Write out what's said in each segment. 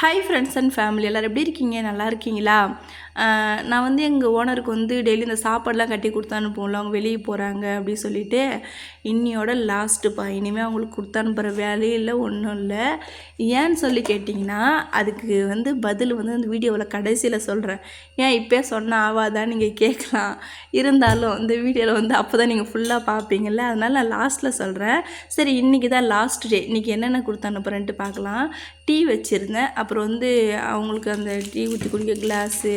Hi friends and family எல்லோரும் எப்படி இருக்கீங்க? நல்லா இருக்கீங்களா? நான் வந்து எங்கள் ஓனருக்கு வந்து டெய்லி இந்த சாப்பாடெலாம் கட்டி கொடுத்து அனுப்புவோம்ல அவங்க வெளியே போகிறாங்க அப்படின்னு சொல்லிட்டு இன்னியோட லாஸ்ட்டுப்பா இனிமேல் அவங்களுக்கு கொடுத்து அனுப்புகிற வேலையும் இல்லை ஒன்றும் இல்லை. ஏன்னு சொல்லி கேட்டிங்கன்னா அதுக்கு வந்து பதில் வந்து அந்த வீடியோவில் கடைசியில் சொல்கிறேன் ஏன் இப்போ சொன்னால் ஆவாதான் நீங்கள் கேட்கலாம். இருந்தாலும் இந்த வீடியோவில் வந்து அப்போ தான் நீங்கள் ஃபுல்லாக பார்ப்பீங்கள்ல அதனால் நான் லாஸ்ட்டில் சொல்கிறேன் சரி இன்றைக்கி தான் லாஸ்ட் டே இன்றைக்கி என்னென்ன கொடுத்து அனுப்புகிறேன்ட்டு பார்க்கலாம். டீ வச்சுருந்தேன். அப்புறம் வந்து அவங்களுக்கு அந்த டீ ஊற்றி குடிக்க கிளாஸு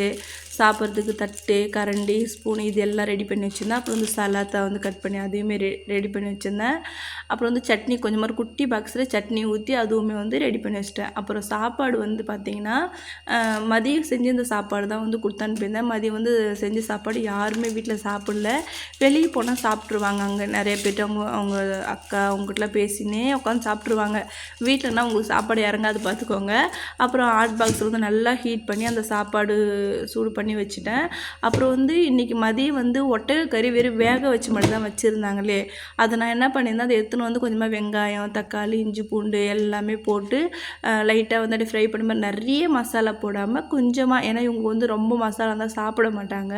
சாப்பிட்றதுக்கு தட்டு கரண்டி ஸ்பூன் இது எல்லாம் ரெடி பண்ணி வச்சுருந்தேன். அப்புறம் வந்து சலாத்தா வந்து கட் பண்ணி அதையுமே ரெ ரெடி பண்ணி வச்சுருந்தேன். அப்புறம் வந்து சட்னி கொஞ்சம் மாதிரி குட்டி பாக்ஸில் சட்னி ஊற்றி அதுவுமே வந்து ரெடி பண்ணி வச்சிட்டேன். அப்புறம் சாப்பாடு வந்து பார்த்திங்கன்னா மதியம் செஞ்ச இந்த சாப்பாடு தான் வந்து கொடுத்து அனுப்பியிருந்தேன். மதியம் வந்து செஞ்ச சாப்பாடு யாருமே வீட்டில் சாப்பிடல. வெளியே போனால் சாப்பிட்ருவாங்க அங்கே நிறைய பேர்ட்டு அவங்க அவங்க அக்கா அவங்ககிட்டலாம் பேசினே உட்காந்து சாப்பிட்ருவாங்க வீட்டிலனா உங்களுக்கு சாப்பாடு இறங்காது பார்த்துக்கோங்க அப்புறம் ஹாட் பாக்ஸ் வந்து நல்லா ஹீட் பண்ணி அந்த சாப்பாடு சூடு பண்ணி பண்ணி வச்சுட்டேன். அப்புறம் வந்து இன்றைக்கி மதியம் வந்து ஒட்டக கறி வெறும் வேக வச்சு மட்டும்தான் வச்சுருந்தாங்களே. அதை நான் என்ன பண்ணியிருந்தேன் அதை எடுத்துன்னு வந்து கொஞ்சமாக வெங்காயம் தக்காளி இஞ்சி பூண்டு எல்லாமே போட்டு லைட்டாக வந்து ஃப்ரை பண்ண மாதிரி நிறைய மசாலா போடாமல் கொஞ்சமாக ஏன்னா இவங்க வந்து ரொம்ப மசாலா தான் சாப்பிட மாட்டாங்க.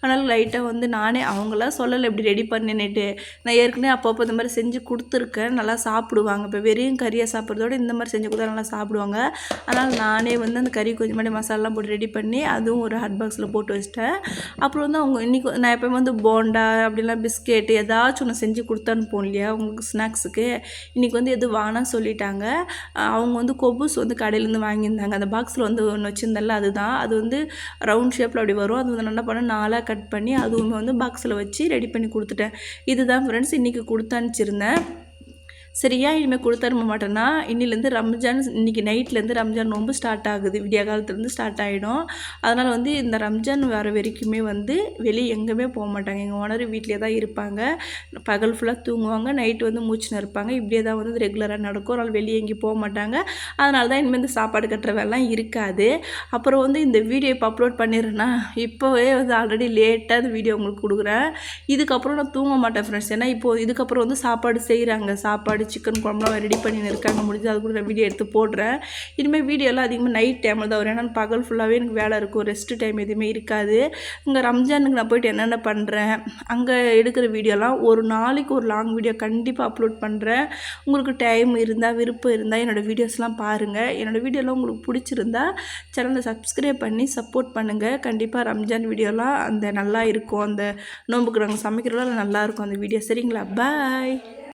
அதனால் லைட்டாக வந்து நானே அவங்களாம் சொல்லலை இப்படி ரெடி பண்ணினேட்டு நான் ஏற்கனவே அப்பப்போ இந்த மாதிரி செஞ்சு கொடுத்துருக்கேன் நல்லா சாப்பிடுவாங்க. இப்போ வெறும் கறியை சாப்பிட்றதோட இந்த மாதிரி செஞ்சு கொடுத்தா நல்லா சாப்பிடுவாங்க. அதனால் நானே வந்து அந்த கறி கொஞ்சமாக மாதிரி மசாலாலாம் போட்டு ரெடி பண்ணி அதுவும் ஒரு ஹாட் பாக்ஸில் போட்டு வச்சிட்டேன். அப்புறம் வந்து அவங்க இன்றைக்கி நான் எப்போ வந்து போண்டா அப்படிலாம் பிஸ்கெட் ஏதாச்சும் ஒன்று செஞ்சு கொடுத்தனுப்போம் இல்லையா அவங்களுக்கு ஸ்நாக்ஸுக்கு. இன்றைக்கி வந்து எதுவும் வேணாம் சொல்லிட்டாங்க. அவங்க வந்து கொபுஸ் வந்து கடையிலேருந்து வாங்கியிருந்தாங்க. அந்த பாக்ஸில் வந்து ஒன்று வச்சுருந்தால அதுதான். அது வந்து ரவுண்ட் ஷேப்பில் அப்படி வரும். அது வந்து என்ன பண்ண நாலாக கட் பண்ணி அதுவுமே வந்து பாக்ஸில் வச்சு ரெடி பண்ணி கொடுத்துட்டேன். இதுதான் ஃப்ரெண்ட்ஸ் இன்றைக்கி கொடுத்து அனுப்பிச்சிருந்தேன். சரியா இனிமேல் கொடுத்தனுப்ப மாட்டேன்னா இன்னிலேருந்து ரம்ஜான் இன்றைக்கி நைட்லேருந்து ரம்ஜான் நோன்பு ஸ்டார்ட் ஆகுது. விடிய காலத்துலேருந்து ஸ்டார்ட் ஆகிடும் அதனால் வந்து இந்த ரம்ஜான் வர வரைக்குமே வந்து வெளியே எங்கேயுமே போக மாட்டாங்க. எங்கள் ஓனர் வீட்டிலே தான் இருப்பாங்க. பகல் ஃபுல்லாக தூங்குவாங்க. நைட்டு வந்து மூச்சுன்னு இருப்பாங்க இப்படியே தான் வந்து ரெகுலராக நடக்கும். அதனால் வெளியே எங்கேயும் போக மாட்டாங்க. அதனால தான் இனிமேல் இந்த சாப்பாடு கட்டுற வேலைலாம் இருக்காது. அப்புறம் வந்து இந்த வீடியோ இப்போ அப்லோட் பண்ணிடுறேன்னா இப்போவே வந்து ஆல்ரெடி லேட்டாக இந்த வீடியோ உங்களுக்கு கொடுக்குறேன். இதுக்கப்புறம் நான் தூங்க மாட்டேன் ஃப்ரெண்ட்ஸ் ஏன்னா இப்போது இதுக்கப்புறம் வந்து சாப்பாடு செய்கிறாங்க சாப்பாடு சிக்கன் குழம்புலாம் ரெடி பண்ணி இருக்காங்க. முடிஞ்சு அது கூட நான் வீடியோ எடுத்து போடுறேன். இனிமேல் வீடியோலாம் அதிகமாக நைட் டைமில் தான் வரும். ஏன்னா பகல் ஃபுல்லாகவே எனக்கு வேலை இருக்கும். ரெஸ்ட்டு டைம் எதுவுமே இருக்காது. இங்கே ரம்ஜானுக்கு நான் போயிட்டு என்னென்ன பண்ணுறேன் அங்கே எடுக்கிற வீடியோலாம் ஒரு நாளைக்கு ஒரு லாங் வீடியோ கண்டிப்பாக அப்லோட் பண்ணுறேன் உங்களுக்கு டைம் இருந்தால் விருப்பம் இருந்தால் என்னோடய வீடியோஸ்லாம் பாருங்கள் என்னோடய வீடியோலாம் உங்களுக்கு பிடிச்சிருந்தா சேனலை சப்ஸ்கிரைப் பண்ணி சப்போர்ட் பண்ணுங்கள் கண்டிப்பாக ரம்ஜான் வீடியோலாம் அந்த நல்லா இருக்கும். அந்த நோம்புக்கு நாங்கள் சமைக்கிறதால நல்லாயிருக்கும் அந்த வீடியோ சரிங்களா? பாய்